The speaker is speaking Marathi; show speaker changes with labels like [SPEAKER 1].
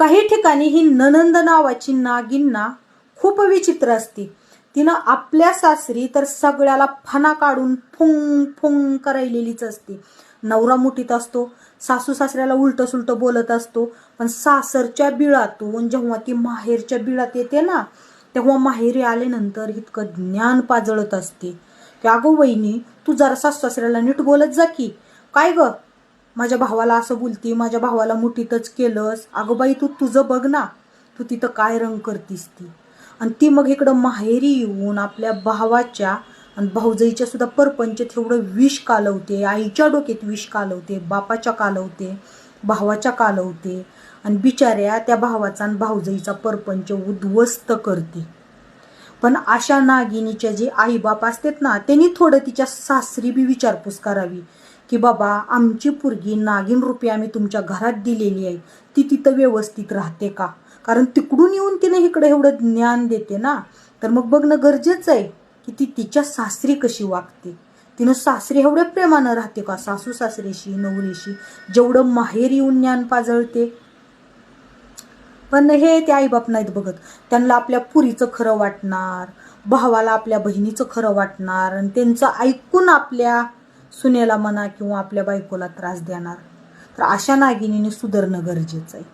[SPEAKER 1] काही ठिकाणी ही ननंद नावाची नागिन्ना खूप विचित्र असते. तिनं आपल्या सासरी तर सगळ्याला फणा काढून फुंग फुंग करायलेलीच असते. नवरा मुठीत असतो सासू सासऱ्याला उलट सुलट बोलत असतो पण सासरच्या बिळातून जेव्हा ती माहेरच्या बिळात येते ना तेव्हा माहेरी आल्यानंतर इतकं ज्ञान पाजळत असते. की अगो वहिनी तू जरा सासू सासऱ्याला नीट बोलत जा की. काय ग? माझ्या भावाला असं बोलती माझ्या भावाला मुठीतच केलंस. अगं बाई तू तुझं बघ ना. तू तिथं काय रंग करतीस ती? आणि ती मग इकडं माहेरी येऊन आपल्या भावाच्या आणि भाऊजाईच्या सुद्धा परपंच तेवढं विष कालवते. आईच्या डोक्यात विष कालवते बापाच्या कालवते भावाच्या कालवते. आणि बिचाऱ्या त्या भावाचा आणि भाऊजाईचा परपंच उद्ध्वस्त करते. पण अशा नागिनीच्या जे आईबाप असतात ना त्यांनी थोडं तिच्या सासरी बी विचारपूस करावी. की बाबा आमची पुरगी नागिन रुपये आम्ही तुमच्या घरात दिलेली आहे. ती तिथं व्यवस्थित राहते का? कारण तिकडून येऊन तिने इकडे एवढं ज्ञान देते ना. तर मग बघणं गरजेचं आहे की ती तिच्या सासरी कशी वागते. तिनं सासरी एवढ्या प्रेमानं राहते का? सासू सासरेशी नवरीशी जेवढं माहेर येऊन ज्ञान पाजळते. पण हे ते आईबाप नाहीत बघत. त्यांना आपल्या पुरीचं खरं वाटणार भावाला आपल्या बहिणीचं खरं वाटणार आणि त्यांचं ऐकून आपल्या सुनेला म्हणा किंवा आपल्या बायकोला त्रास देणार. तर अशा नागिनीने सुधारणं गरजेचं आहे.